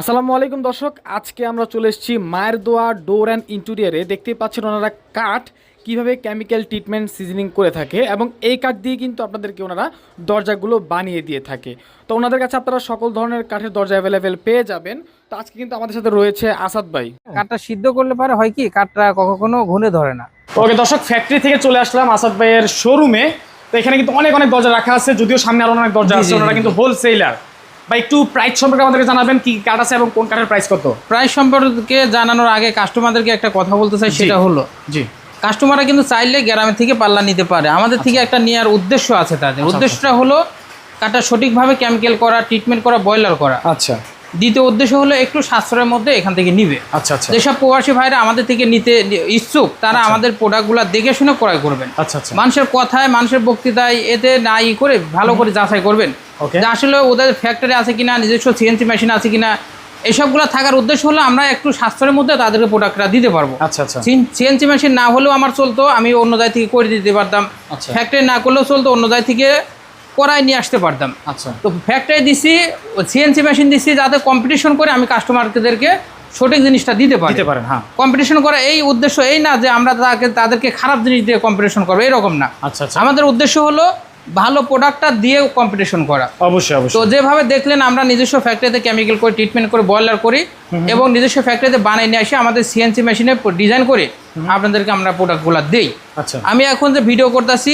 আসসালামু আলাইকুম দর্শক আজকে আমরা চলে এসেছি মায়ের দোয়া ডোর অ্যান্ড ইন্টেরিয়ারে। দেখতেই পাচ্ছেন ওনারা কাঠ কীভাবে কেমিক্যাল ট্রিটমেন্ট সিজনিং করে থাকে এবং এই কাঠ দিয়ে কিন্তু আপনাদেরকে ওনারা দরজাগুলো বানিয়ে দিয়ে থাকে। তো ওনাদের কাছে আপনারা সকল ধরনের কাঠের দরজা অ্যাভেলেবেল পেয়ে যাবেন। তো আজকে কিন্তু আমাদের সাথে রয়েছে আসাদ ভাই। কাঠটা সিদ্ধ করলে পারে হয় কি কাঠটা কখনো ঘুনে ধরে না। ওকে দর্শক ফ্যাক্টরি থেকে চলে আসলাম আসাদ ভাইয়ের শোরুমে তো এখানে কিন্তু অনেক অনেক দরজা রাখা আছে যদিও সামনে আরও অনেক দরজা আছে ওনারা কিন্তু হোলসেলার বা একটু প্রাইস সম্পর্কে আমাদেরকে জানাবেন কি কাঠ আছে এবং কোন কাঠের প্রাইস কত? প্রাইস সম্পর্কে জানানোর আগে কাস্টমারদেরকে একটা কথা বলতে চাই সেটা হলো জি। কাস্টমাররা কিন্তু চাইলে গ্রামের থেকে পাল্লা নিতে পারে। আমাদের থেকে একটা নেওয়ার উদ্দেশ্য আছে তাদের। উদ্দেশ্যটা হলো কাটা সঠিকভাবে কেমিক্যাল করা ট্রিটমেন্ট করা বয়লার করা। আচ্ছা। দ্বিতীয় উদ্দেশ্য হলো একটু সাশ্রয়ের মধ্যে এখান থেকে নিবে। আচ্ছা আচ্ছা। যেসব প্রবাসী ভাইরা আমাদের থেকে নিতে ইচ্ছুক তারা আমাদের প্রোডাক্টগুলো দেখে শুনে ক্রয় করবেন। আচ্ছা আচ্ছা। মানুষের কথায় মানুষের বক্তৃতায় এতে না ই করে ভালো করে যাচাই করবেন. যে আসলে ওদের ফ্যাক্টরি আছে কিনা নিজস্ব সিএনসি মেশিন আছে কিনা এসবগুলো থাকার উদ্দেশ্য হলো আমরা একটু সাশ্রয়ের মধ্যে তাদেরকে প্রোডাক্টটা দিতে পারব। আচ্ছা আচ্ছা। সিএনসি মেশিন না হলেও আমার চলতো আমি অন্য জায়গা থেকে করে দিতে পারতাম। আচ্ছা। ফ্যাক্টরি না করলেও চলতো অন্য জায়গা থেকে করাই নিয়ে আসতে পারতাম। আচ্ছা। তো ফ্যাক্টরি দিছি সিএনসি মেশিন দিছি যাতে কম্পিটিশন করে আমি কাস্টমারদেরকে সঠিক জিনিসটা দিতে পারি। দিতে পারেন হ্যাঁ। কম্পিটিশন করা এই উদ্দেশ্য এই না যে আমরা তাকে তাদেরকে খারাপ জিনিস দিয়ে কম্পিটিশন করব এরকম না। আচ্ছা আচ্ছা। আমাদের উদ্দেশ্য হলো ভালো প্রোডাক্টটা দিয়ে কম্পিটিশন করা। অবশ্যই অবশ্যই। তো যেভাবে দেখলেন আমরা নিজস্ব ফ্যাক্টরিতে কেমিক্যাল করে ট্রিটমেন্ট করে বয়লার করি এবং নিজস্ব ফ্যাক্টরিতে বানিয়ে নিয়ে আসি আমাদের সিএনসি মেশিনে ডিজাইন করে। আপনাদেরকে আমরা প্রোডাক্টগুলো দিই। আচ্ছা। আমি এখন যে ভিডিও করতেছি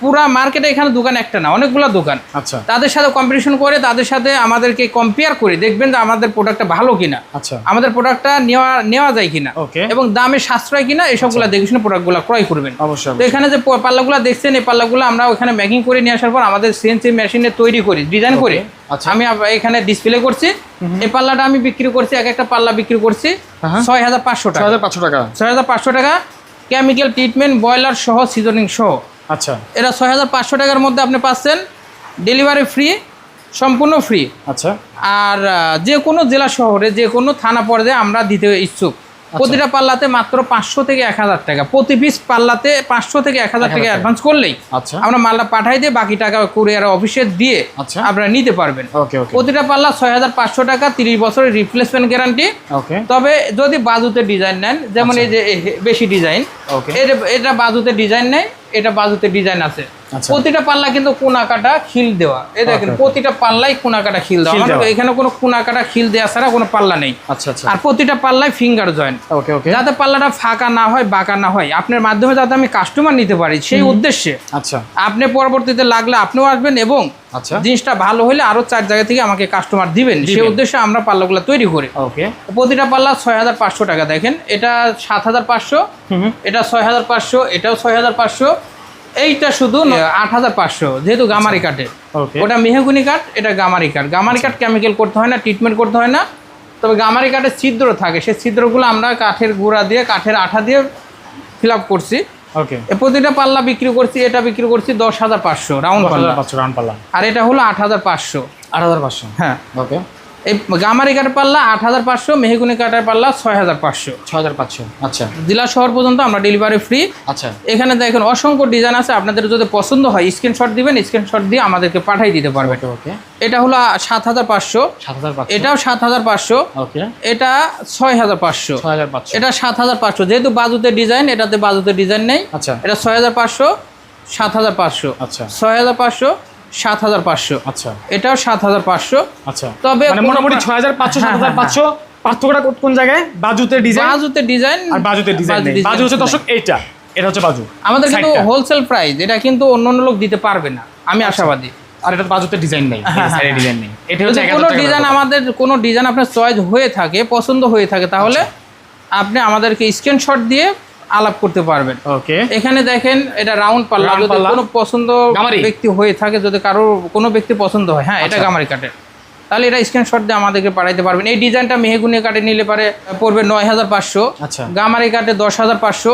পুরা মার্কেটে এখানে দোকান একটা না অনেকগুলো দোকান। আচ্ছা। তাদের সাথে কম্পিটিশন করে তাদের সাথে আমাদেরকে কম্পেয়ার করে দেখবেন যে আমাদের প্রোডাক্টটা ভালো কিনা। আচ্ছা। আমাদের প্রোডাক্টটা নেওয়া নেওয়া যায় কিনা। Okay. এবং দামে সাশ্রয় কিনা এসবগুলো দেখে শুনে প্রোডাক্টগুলো ক্রয় করবেন। অবশ্যই তো এখানে যে পাল্লাগুলো দেখছেন এই পাল্লাগুলো আমরা ওখানে ম্যাকিং করে নিয়ে আসার পর আমাদের সিএনসি মেশিনে তৈরি করি ডিজাইন করে। আচ্ছা। আমি এখানে ডিসপ্লে করছি। এই পাল্লাটা আমি বিক্রি করছি এক একটা পাল্লা বিক্রি করছি। হ্যাঁ। ছয় হাজার পাঁচশো ছয় টাকা হাজার পাঁচশো টাকা। ছয় হাজার পাঁচশো টাকা। কেমিক্যাল ট্রিটমেন্ট বয়লার সহ সিজনিং সহ। আচ্ছা। এরা ছয় হাজার পাঁচশো টাকার মধ্যে আপনি পাচ্ছেন। ডেলিভারি ফ্রি সম্পূর্ণ ফ্রি আচ্ছা। আর যে কোনো জেলা শহরে যে কোনো থানা পর্যায়ে আমরা দিতে ইচ্ছুক। প্রতিটা পাল্লাতে মাত্র পাঁচশো থেকে এক হাজার টাকা। প্রতি পিস পাল্লাতে পাঁচশো থেকে এক হাজার টাকা অ্যাডভান্স করলেই আচ্ছা। আমরা মালটা পাঠাই দিয়ে বাকি টাকা কুরিয়ার অফিসে দিয়ে আচ্ছা। আপনারা নিতে পারবেন। প্রতিটা পাল্লা ছয় হাজার পাঁচশো টাকা তিরিশ বছরের রিপ্লেসমেন্ট গ্যারান্টি ওকে। তবে যদি বাজুতে ডিজাইন নেন যেমন এই যে বেশি ডিজাইন এটা এটা বাজুতে ডিজাইন নেই এটা বাজুতে ডিজাইন আছে। আচ্ছা। প্রতিটা পাল্লা কিন্তু কোনা কাটা খিল দেওয়া। এই দেখেন. প্রতিটা পাল্লাই কোনা কাটা খিল দেওয়া। মানে এখানে কোনো কোনা কাটা খিল দেওয়া ছাড়া কোনো পাল্লা নেই। আচ্ছা আচ্ছা। আর প্রতিটা পাল্লায় ফিঙ্গার জয়েন্ট ওকে ওকে। যাতে পাল্লাটা ফাঁকা না হয় বাঁকা না হয়। আপনার মাধ্যমে যাতে আমি কাস্টমার নিতে পারি সেই উদ্দেশ্যে। আচ্ছা। আপনি পরবর্তীতে লাগলে আপনিও আসবেন এবং আচ্ছা। জিনিসটা ভালো হলে আরও চার জায়গা থেকে আমাকে কাস্টমার দিবেন। সেই উদ্দেশ্যে আমরা পাল্লাগুলো তৈরি করি। ওকে। প্রতিটা পাল্লা ছয় হাজার পাঁচশো টাকা দেখেন। এটা সাত হাজার পাঁচশো এটা ছয় হাজার পাঁচশো এটাও ছয় হাজার পাঁচশো। এইটা শুধু আট হাজার পাঁচশো যেহেতু গামারি কাঠে ওকে। ওটা মেহগুনি কাঠ এটা গামারি কাঠ গামারি কাঠ কেমিক্যাল করতে হয় না ট্রিটমেন্ট করতে হয় না। তবে গামারি কাঠের ছিদ্র থাকে। সেই ছিদ্রগুলো আমরা কাঠের গুঁড়া দিয়ে কাঠের আঠা দিয়ে ফিল আপ করছি। প্রতিটা পাল্লা বিক্রি করছি এটা বিক্রি করছি দশ হাজার পাঁচশো রাউন্ড পাল্লা। রান পাল্লা। আর এটা হলো আট হাজার পাঁচশো। আট হাজার পাঁচশো। হ্যাঁ। ওকে এই গামারি কাঠের পাল্লা আট হাজার পাঁচশো মেহগুনি কাটার পাল্লা ছয় হাজার পাঁচশো। ছ হাজার পাঁচশো আচ্ছা। জেলা শহর পর্যন্ত আমরা ডেলিভারি ফ্রি আচ্ছা। এখানে দেখেন অসংখ্য ডিজাইন আছে আপনাদের যদি পছন্দ হয় স্ক্রিনশট দিবেন স্ক্রিনশট দিয়ে আমাদেরকে পাঠিয়ে দিতে পারবেন। ওকে ওকে। এটা হলো সাত হাজার পাঁচশো। সাত হাজার পাঁচশো। এটাও সাত হাজার পাঁচশো। ওকে। এটা ছয় হাজার পাঁচশো। ছয় হাজার পাঁচশো। এটা সাত হাজার পাঁচশো। যেহেতু বাজুতে ডিজাইন এটাতে বাজুতে ডিজাইন নেই। আচ্ছা। এটা ছয় হাজার পাঁচশো সাত হাজার পাঁচশো। আচ্ছা। ছয় হাজার পাঁচশো সাত হাজার পাঁচশো। আচ্ছা। এটাও সাত হাজার পাঁচশো। আচ্ছা। তবে মানে মোটামুটি ছয় হাজার পাঁচশো সাত হ্যাঁ, হাজার পাঁচশো পার্থক্যটা কোন- জায়গায়? বাজুতে ডিজাইন? বাজুতে ডিজাইন। আর বাজুতে ডিজাইন বাজু হচ্ছে দর্শক এইটা। এটা হচ্ছে বাজু। আমাদের কিন্তু হোলসেল প্রাইস এটা কিন্তু অন্য অন্য লোক দিতে পারবে না। আমি আশাবাদী। আর এটা বাজুতে ডিজাইন নেই। সাইডে ডিজাইন নেই। এটা হচ্ছে কোনো ডিজাইন আমাদের কোনো ডিজাইন আপনার চয়েস হয়ে থাকে পছন্দ হয়ে থাকে তাহলে আপনি আমাদেরকে স্ক্রিনশট দিয়ে আলাপ করতে পারবেন। ওকে এখানে দেখেন এটা রাউন্ড পাল্লা। যদি কোনো পছন্দ ব্যক্তি হয়ে থাকে যদি কারও কোনো ব্যক্তি পছন্দ হয় হ্যাঁ এটা আচ্ছা। গামারি কাঠের তাহলে এটা স্ক্রিনশট দিয়ে আমাদেরকে পাঠাইতে পারবেন। এই ডিজাইনটা মেহগুনি কাঠে নিলে পারে পড়বে নয় হাজার পাঁচশো। আচ্ছা। গামারি কাঠে দশ হাজার পাঁচশো।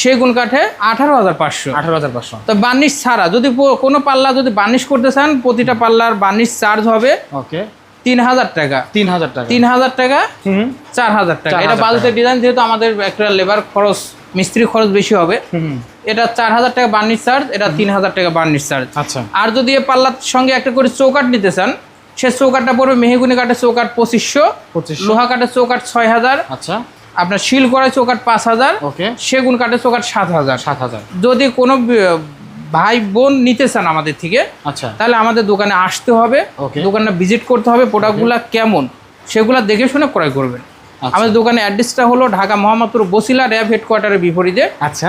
সেগুন কাঠে আঠারো হাজার পাঁচশো। আঠারো হাজার পাঁচশো। তো বার্নিশ ছাড়া যদি কোনো পাল্লা যদি বার্নিশ করতে চান প্রতিটা পাল্লার বার্নিশ চার্জ হবে ওকে তিন হাজার টাকা। তিন হাজার টাকা। তিন হাজার টাকা হুম। চার হাজার টাকা। এটা বাজেটের ডিজাইন যেহেতু আমাদের একটা লেবার খরচ মিস্ত্রি খরচ বেশি হবে। এটা চার হাজার টাকা বার্নিশ চার্জ এটা তিন হাজার টাকা বার্নিশ চার্জ। আচ্ছা। আর যদি এ পাল্লার সঙ্গে একটা করে চৌকাট নিতে চান সে চৌকাটটা পড়বে মেহগুনি কাঠের চৌকাট পঁচিশশো 2500 লোহা কাঠের চৌকাট ছয় হাজার আচ্ছা। আপনার শিল করা চৌকাট পাঁচ হাজার ওকে। সেগুন কাঠের চৌকাট সাত হাজার সাত হাজার যদি কোনো ভাই বোন নিতে চান আমাদের থেকে আচ্ছা। তাহলে আমাদের দোকানে আসতে হবে। Okay. দোকানে ভিজিট করতে হবে প্রোডাক্টগুলো কেমন সেগুলো দেখে শুনে ক্রয় করবেন। আমাদের দোকানের অ্যাড্রেসটা হলো ঢাকা মোহাম্মদপুর বসিলা র্যাব হেডকোয়ার্টারের বিপরীতে। আচ্ছা।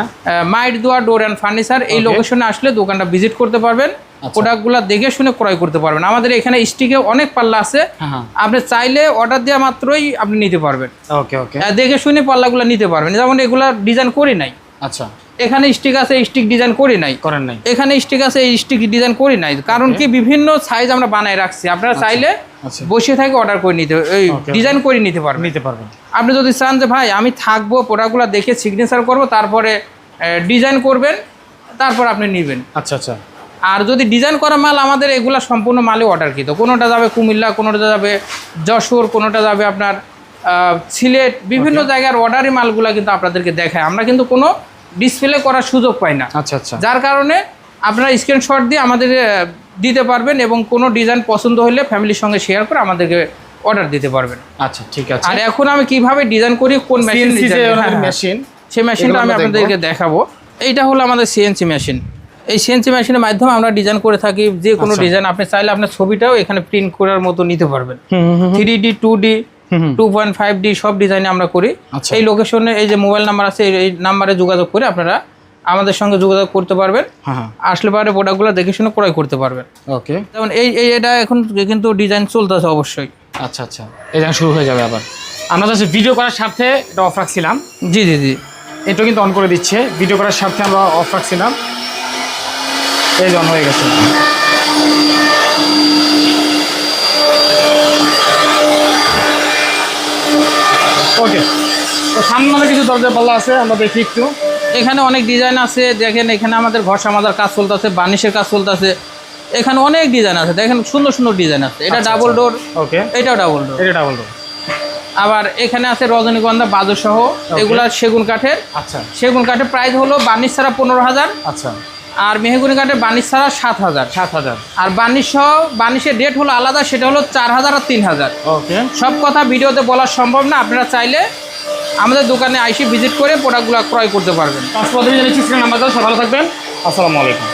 মাইট দোয়া ডোর অ্যান্ড ফার্নিচার এই লোকেশনে আসলে দোকানটা ভিজিট করতে পারবেন। আচ্ছা। প্রোডাক্টগুলো দেখে শুনে ক্রয় করতে পারবেন। আমাদের এখানে স্টিকে অনেক পাল্লা আছে। হ্যাঁ হ্যাঁ। আপনি চাইলে অর্ডার দেওয়া মাত্রই আপনি নিতে পারবেন। ওকে ওকে দেখে শুনে পাল্লাগুলো নিতে পারবেন। যেমন এগুলা ডিজাইন করি নাই। আচ্ছা। এখানে স্টিক আছে স্টিক ডিজাইন করি নাই। করেন নাই। এখানে স্টিক আছে এই স্টিক ডিজাইন করি নাই। কারণ কি বিভিন্ন সাইজ আমরা বানায় রাখছি। আপনারা চাইলে আচ্ছা। বসে থেকে অর্ডার করে নিতে এই ডিজাইন করে নিতে পারবেন। নিতে পারবেন। আপনি যদি চান যে ভাই আমি থাকব প্রোডাক্টগুলো দেখে সিগনেচার করব তারপরে ডিজাইন করবেন তারপর আপনি নেবেন। আচ্ছা আচ্ছা। আর যদি ডিজাইন করা মাল আমাদের এগুলা সম্পূর্ণ মালে অর্ডার কৃত কোনোটা যাবে কুমিল্লা কোনোটা যাবে যশোর কোনোটা যাবে আপনার সিলেট বিভিন্ন জায়গার অর্ডারি মালগুলা কিন্তু আপনাদেরকে দেখায়। আমরা কিন্তু কোনো ডিসপ্লে করার সুযোগ পাই না। আচ্ছা আচ্ছা। যার কারণে আপনারা স্ক্রিনশট দিয়ে আমাদের দিতে পারবেন এবং কোনো ডিজাইন পছন্দ হলে ফ্যামিলির সঙ্গে শেয়ার করে আমাদেরকে অর্ডার দিতে পারবেন। আচ্ছা ঠিক আছে। আর এখন আমি কীভাবে ডিজাইন করি কোন মেশিন CNC যে ওনাদের মেশিন সেই মেশিনটা আমি আপনাদেরকে দেখাবো। এইটা হলো আমাদের সিএনসি মেশিন এই সিএনসি মেশিনের মাধ্যমে আমরা ডিজাইন করে থাকি যে কোনো আচ্ছা। ডিজাইন আপনি চাইলে আপনার ছবিটাও এখানে প্রিন্ট করার মতো নিতে পারবেন। Three D two D two point five D সব ডিজাইনে আমরা করি। আচ্ছা। এই লোকেশনে এই যে মোবাইল নাম্বার আছে এই- নাম্বারে যোগাযোগ করে আপনারা আমাদের সঙ্গে যোগাযোগ করতে পারবেন। হ্যাঁ হ্যাঁ। আসলে পরে প্রোডাক্টগুলো দেখে শুনে ক্রয় করতে পারবেন। ওকে যেমন এই এই এটা এখন কিন্তু ডিজাইন চলতেছে অবশ্যই। আচ্ছা আচ্ছা। এই যখন শুরু হয়ে যাবে আবার। আমরা জাস্ট ভিডিও করার স্বার্থে এটা অফ রাখছিলাম। জি জি জি। এটা কিন্তু অন করে দিচ্ছে। ভিডিও করার স্বার্থে আমরা অফ রাখছিলাম। এই যে অন হয়ে গেছে। সামনে কিছু দরজা পাল্লা আছে আমরা দেখি একটু। এখানে অনেক ডিজাইন আছে দেখেন এখানে আমাদের ঘর সামাদার কাজ চলতেছে বার্নিশের কাজ চলতেছে। এখানে অনেক ডিজাইন আছে দেখেন সুন্দর সুন্দর ডিজাইন আছে। এটা ডাবল। ডোর ওকে এটাও ডাবল ডোর এটা ডাবল ডোর আবার এখানে আছে রজনীগন্ধা বাজু সহ এগুলা সেগুন কাঠের। আচ্ছা। সেগুন কাঠের প্রাইস হলো বার্নিশ ছাড়া পনেরো হাজার। আচ্ছা। আর মেহগুনি কাঠের বার্নিশ ছাড়া সাত হাজার। সাত হাজার। আর বার্নিশ সহ বার্নিশের রেট হলো আলাদা সেটা হলো চার হাজার আর তিন হাজার। ওকে সব কথা ভিডিওতে বলা সম্ভব না আপনারা চাইলে আমাদের দোকানে আইসি ভিজিট করে প্রোডাক্টগুলো ক্রয় করতে পারবেন। ভালো থাকবেন। আসসালামু আলাইকুম।